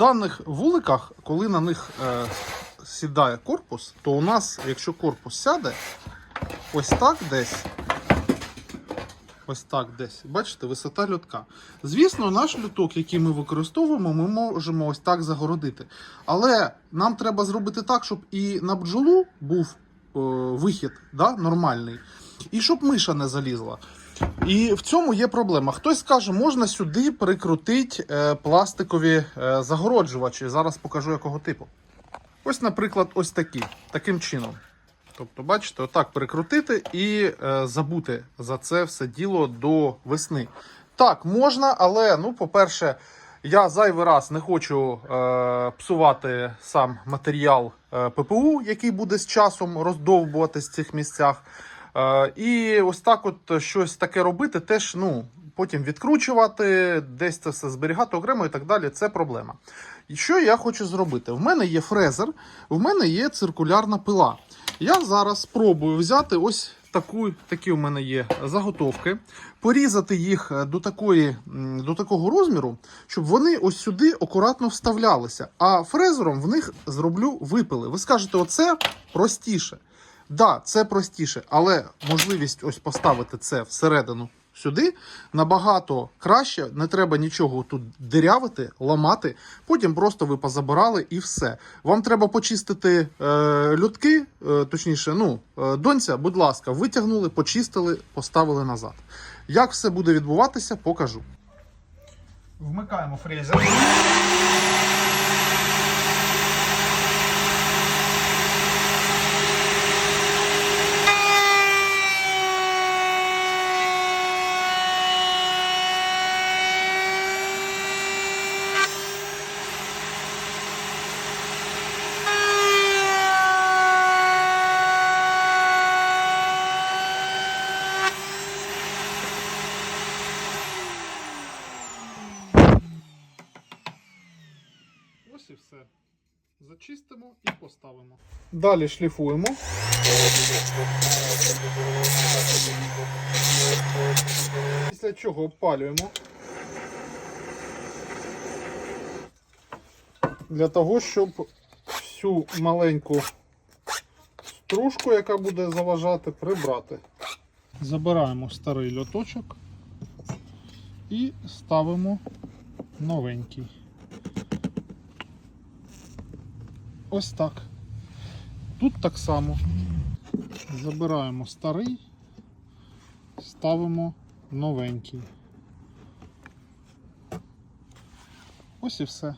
даних вуликах, коли на них е, сідає корпус, то у нас, якщо корпус сяде, ось так десь. Ось так десь. Бачите, висота льотка. Звісно, наш люток, який ми використовуємо, ми можемо ось так загородити. Але нам треба зробити так, щоб і на бджолу був е, вихід да, нормальний, і щоб миша не залізла. І в цьому є проблема. Хтось скаже, можна сюди прикрутити е, пластикові е, загороджувачі. Зараз покажу якого типу. Ось, наприклад, ось такі, таким чином. Тобто, бачите, отак прикрутити і е, забути за це все діло до весни. Так, можна, але, ну, по-перше, я зайвий раз не хочу е, псувати сам матеріал ППУ, який буде з часом роздовбуватись в цих місцях. Е, і ось так от щось таке робити, теж ну, потім відкручувати, десь це все зберігати окремо і так далі. Це проблема. І що я хочу зробити? В мене є фрезер, в мене є циркулярна пила. Я зараз спробую взяти ось таку, такі у мене є заготовки, порізати їх до, такої, до такого розміру, щоб вони ось сюди акуратно вставлялися. А фрезером в них зроблю випили. Ви скажете, оце простіше. Да, це простіше, але можливість ось поставити це всередину сюди набагато краще. Не треба нічого тут дирявити, ламати. Потім просто ви позабирали і все. Вам треба почистити е, льотки, е, точніше, ну, е, донця, будь ласка, витягнули, почистили, поставили назад. Як все буде відбуватися, покажу. Вмикаємо фрезер. Ось і все. Зачистимо і поставимо. Далі шліфуємо. Після чого обпалюємо. Для того, щоб всю маленьку стружку, яка буде заважати, прибрати. Забираємо старий льоточок і ставимо новенький. Ось так. Тут так само. Забираємо старий, ставимо новенький. Ось і все.